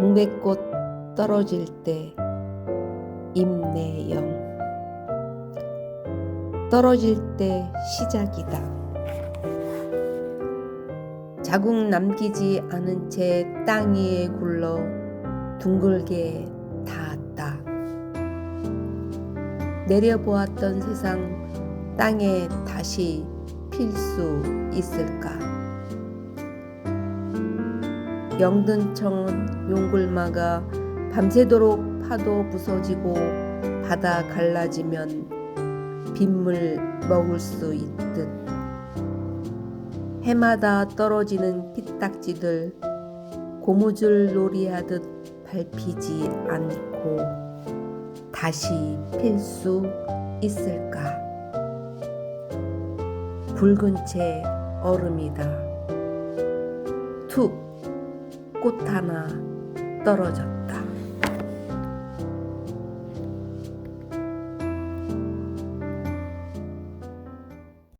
동백꽃 떨어질 때 임내영 떨어질 때 시작이다. 자국 남기지 않은 채 땅 위에 굴러 둥글게 닿았다. 내려보았던 세상 땅에 다시 필 수 있을까? 영등청은 용굴마가 밤새도록 파도 부서지고 바다 갈라지면 빗물 먹을 수 있듯 해마다 떨어지는 피딱지들 고무줄 놀이하듯 밟히지 않고 다시 필 수 있을까? 붉은 채 얼음이다. 툭 꽃 하나 떨어졌다.